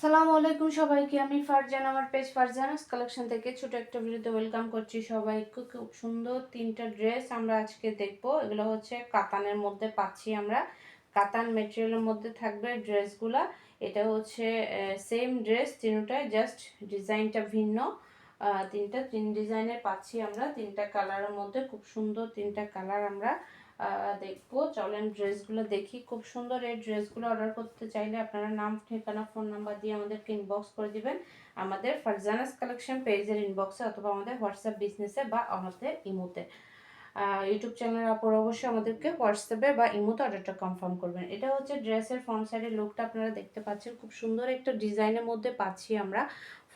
সালামু আলাইকুম সবাইকে, আমি ফারজান, আমার পেজ ফারজানাস কালেকশন থেকে ছোট একটা ভিডিওতে ওয়েলকাম করছি সবাইকে। খুব সুন্দর তিনটা ড্রেস আমরা আজকে দেখব। এগুলো হচ্ছে কাতানের মধ্যে পাচ্ছি আমরা। কাতান মেটেরিয়ালের মধ্যে থাকবে ড্রেসগুলা এটা হচ্ছে সেম ড্রেস তিনটায় জাস্ট ডিজাইনটা ভিন্ন। তিনটা, তিন ডিজাইনের পাচ্ছি আমরা। তিনটা কালারের মধ্যে খুব সুন্দর তিনটা কালার আমরা দেখব। চলেন ড্রেসগুলো দেখি। খুব সুন্দর এই ড্রেসগুলো অর্ডার করতে চাইলে আপনারা নাম, ঠিকানা ফোন নাম্বার দিয়ে আমাদেরকে ইনবক্স করে দিবেন। আমাদের ফারজানাস কালেকশন পেজের ইনবক্সে অথবা আমাদের হোয়াটসঅ্যাপ বিজনেসে বা আমাদের ইমোতে। ইউটিউব চ্যানেলের আপর অবশ্যই আমাদেরকে হোয়াটসঅ্যাপে বা ইমোতে অর্ডারটা কনফার্ম করবেন। এটা হচ্ছে ড্রেসের ফ্রন্ট সাইডের লুকটা আপনারা দেখতে পাচ্ছেন। খুব সুন্দর একটা ডিজাইনের মধ্যে পাচ্ছি আমরা।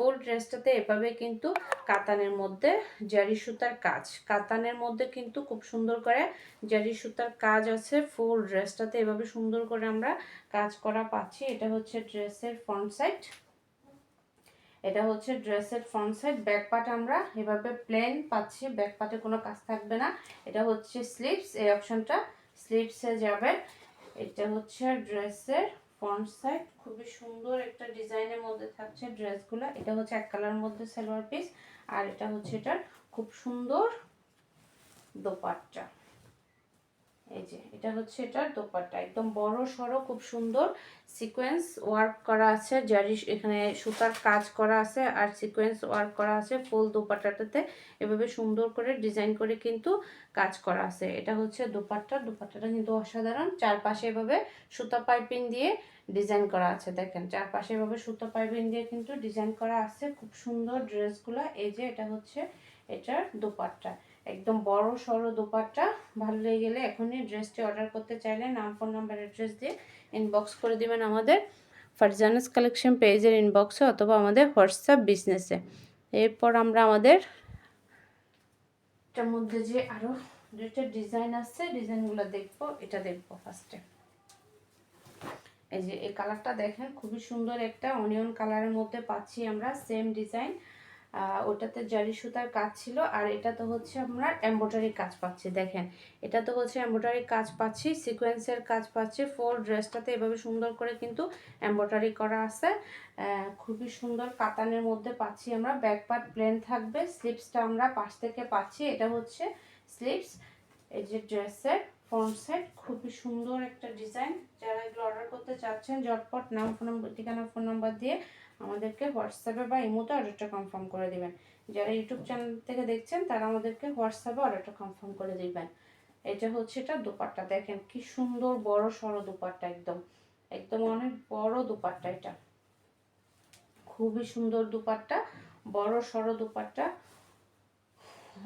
ফুল ড্রেসটাতে এভাবে কিন্তু কাতানের মধ্যে জারি সুতার কাজ। কাতানের মধ্যে কিন্তু খুব সুন্দর করে জারি সুতার কাজ আছে। ফুল ড্রেসটাতে এভাবে সুন্দর করে আমরা কাজ করা পাচ্ছি। এটা হচ্ছে ড্রেসের ফ্রন্ট সাইড। এটা হচ্ছে ড্রেসের ফ্রন্ট সাইড। ব্যাক পার্ট আমরা এভাবে প্লেন পাচ্ছি। ব্যাক পার্টে কোনো কাজ থাকবে না। এটা হচ্ছে স্লিভস। এই অপশনটা স্লিভসে যাবে। এটা হচ্ছে ড্রেসের ফ্রন্ট সাইড খুবই সুন্দর একটা ডিজাইনের মধ্যে থাকছে ড্রেসগুলো। এটা হচ্ছে এক কালার মধ্যে সালোয়ার পিস আর এটা হচ্ছে এটার খুব সুন্দর দোপাট্টা। এই যে, এটা হচ্ছে এটার দোপাট্টা। একদম বড় সড়ো খুব সুন্দর সিকোয়েন্স ওয়ার্ক করা আছে। জারি এখানে সুতার কাজ করা আছে আর সিকোয়েন্স ওয়ার্ক করা আছে ফুল দোপাট্টাটাতে। এভাবে সুন্দর করে ডিজাইন করে কিন্তু কাজ করা আছে। এটা হচ্ছে দোপাট্টা। দোপাট্টাটা কিন্তু অসাধারণ। চারপাশে এভাবে সুতা পাইপিং দিয়ে ডিজাইন করা আছে, দেখেন। চারপাশে এভাবে সুতা পাইপিং দিয়ে কিন্তু ডিজাইন করা আছে। খুব সুন্দর ড্রেসগুলো এই যে, এটা হচ্ছে এটার দোপাট্টা। একদম বড় সড়ো দোপাট্টা। ভালো লেগে গেলে এখনই ড্রেসটি অর্ডার করতে চাইলে নাম ফোন নাম্বার অ্যাড্রেস দিয়ে ইনবক্স করে দিবেন আমাদের ফারজানাস কালেকশন পেজের ইনবক্সে অথবা আমাদের হোয়াটসঅ্যাপ বিজনেসে এরপর আমরা আমাদের এটার মধ্যে যে আরও দুইটা ডিজাইন আছে ডিজাইনগুলো দেখব, এটা দেখব ফার্স্টে এই যে এই কালারটা দেখেন, খুবই সুন্দর একটা অনিয়ন কালারের মধ্যে পাচ্ছি আমরা সেম ডিজাইন ওটাতে জারি সুতার কাজ ছিল, আর এটা তো হচ্ছে আমরা এম্ব্রয়ডারি কাজ পাচ্ছি, দেখেন। এটা তো হচ্ছে এম্ব্রয়ডারি কাজ পাচ্ছি সিকোয়েন্সের কাজ পাচ্ছি ফোর ড্রেসটাতে এভাবে সুন্দর করে কিন্তু এম্ব্রয়ডারি করা আছে। খুবই সুন্দর কাতানের মধ্যে পাচ্ছি আমরা ব্যাক পার্ট প্লেন থাকবে স্লিপসটা আমরা পাশ থেকে পাচ্ছি, এটা হচ্ছে স্লিপস এই যে ড্রেসের সাইড খুবই সুন্দর একটা ডিজাইন যারা এগুলো অর্ডার করতে চাচ্ছেন, ঝটপট নাম ফোন নম্বর ঠিকানা ফোন নাম্বার দিয়ে আমাদেরকে হোয়াটসঅ্যাপে বা ইমোতে অর্ডারটা কনফার্ম করে দিবেন। যারা ইউটিউব চ্যানেল থেকে দেখছেন, তারা আমাদেরকে হোয়াটসঅ্যাপে অর্ডারটা কনফার্ম করে দিবেন। এটা হচ্ছে এটা দুপাট্টা। দেখেন কি সুন্দর বড় সড়ো দুপাট্টা একদম। একদম অনেক বড় দুপাট্টা এটা। খুবই সুন্দর দুপাট্টা, বড় সড়ো দুপাট্টা।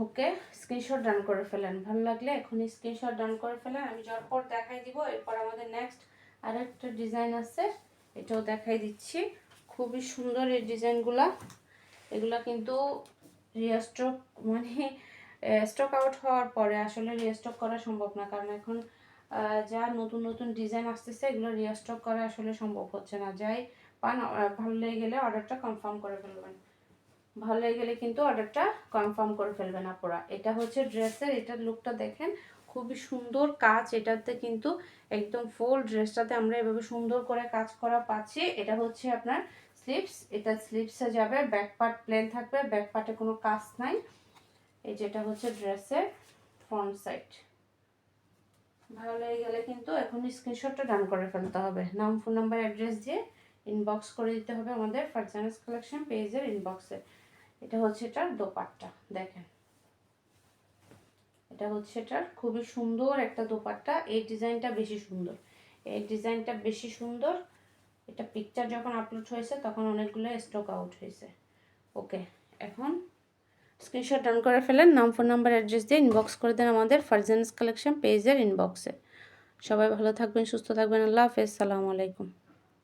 ওকে স্ক্রিনশট ডান করে ফেলেন। ভালো লাগলে এখনই স্ক্রিনশট ডান করে ফেলেন। আমি ঝটপট দেখাই দিব। এরপর আমাদের নেক্সট আরেকটা ডিজাইন আছে। এটাও দেখাই দিচ্ছি। খুবই সুন্দর এই ডিজাইনগুলা এগুলা কিন্তু রিয়াস্টক মানে স্টক আউট হওয়ার পরে আসলে রিস্টক করা সম্ভব না। কারণ এখন যা নতুন নতুন ডিজাইন আসতেছে, এগুলো রিস্টক করা আসলে সম্ভব হচ্ছে না। যাই পান ভালো লেগে গেলে অর্ডারটা কনফার্ম করে ফেলবেন। ভালো লেগে গেলে কিন্তু অর্ডারটা কনফার্ম করে ফেলবেন আপনারা এটা হচ্ছে ড্রেসের, এটার লুকটা দেখেন, খুবই সুন্দর কাজ। এটাতে কিন্তু একদম ফুল ড্রেসটাতে আমরা এভাবে সুন্দর করে কাজ করা পাচ্ছি। এটা হচ্ছে আপনার স্লিপস এটা স্লিপসে যাবে ব্যাক পার্ট প্লেন থাকবে ব্যাক পার্টে কোনো কাজ নাই। এই যেটা হচ্ছে ড্রেসের ফ্রন্ট সাইড ভালো লেগে গেলে কিন্তু এখন স্ক্রিনশটটা ডান করে ফেলতে হবে। নাম ফোন নাম্বার অ্যাড্রেস দিয়ে ইনবক্স করে দিতে হবে আমাদের ফারজানাস কালেকশন পেজের ইনবক্সে এটা হচ্ছে এটার দোপাট্টা, দেখেন। এটা হচ্ছে এটার খুবই সুন্দর একটা দোপাট্টা। এই ডিজাইনটা বেশি সুন্দর। এই ডিজাইনটা বেশি সুন্দর। এটা পিকচার যখন আপলোড হয়েছে, তখন অনেকগুলো স্টক আউট হয়েছে। ওকে এখন স্ক্রিনশট ডাউন করে ফেলেন, নাম ফোন নাম্বার অ্যাড্রেস দিয়ে ইনবক্স করে দেন আমাদের ফারজানাস কালেকশন পেজের ইনবক্সে সবাই ভালো থাকবেন, সুস্থ থাকবেন। আল্লাহ হাফেজ। সালামু আলাইকুম।